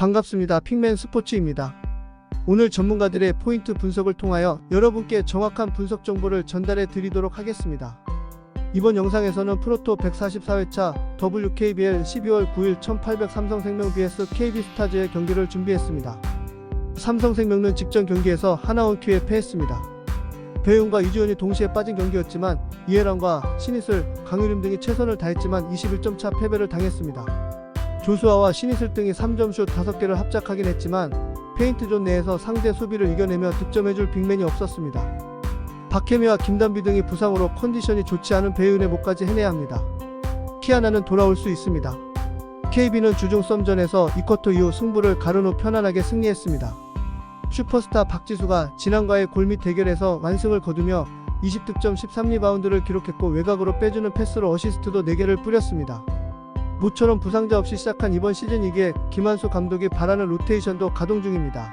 반갑습니다. 핑맨 스포츠입니다. 오늘 전문가들의 포인트 분석을 통하여 여러분께 정확한 분석 정보를 전달해 드리도록 하겠습니다. 이번 영상에서는 프로토 144회차 WKBL 12월 9일 1800 삼성생명 vs KB스타즈의 경기를 준비했습니다. 삼성생명은 직전 경기에서 하나원 큐에 패했습니다. 배용과 이주연이 동시에 빠진 경기였지만 이해란과 신이슬, 강유림 등이 최선을 다했지만 21점 차 패배를 당했습니다. 조수아와 신이슬 등이 3점슛 5개를 합작하긴 했지만 페인트존 내에서 상대 수비를 이겨내며 득점해줄 빅맨이 없었습니다. 박혜미와 김단비 등이 부상으로 컨디션이 좋지 않은 배윤의 목까지 해내야 합니다. 키아나는 돌아올 수 있습니다. KB는 주중 썸전에서 이쿼터 이후 승부를 가른 후 편안하게 승리했습니다. 슈퍼스타 박지수가 지난과의 골밑 대결에서 완승을 거두며 20득점 13리바운드를 기록했고 외곽으로 빼주는 패스로 어시스트도 4개를 뿌렸습니다. 모처럼 부상자 없이 시작한 이번 시즌이기에 김한수 감독이 바라는 로테이션도 가동 중입니다.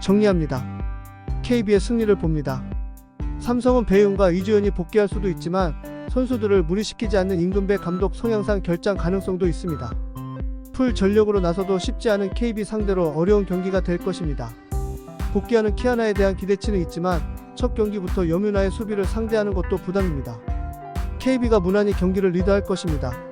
정리합니다. KB의 승리를 봅니다. 삼성은 배윤과 이주연이 복귀할 수도 있지만 선수들을 무리시키지 않는 임금배 감독 성향상 결장 가능성도 있습니다. 풀 전력으로 나서도 쉽지 않은 KB 상대로 어려운 경기가 될 것입니다. 복귀하는 키아나에 대한 기대치는 있지만 첫 경기부터 여뮤나의 수비를 상대하는 것도 부담입니다. KB가 무난히 경기를 리드할 것입니다.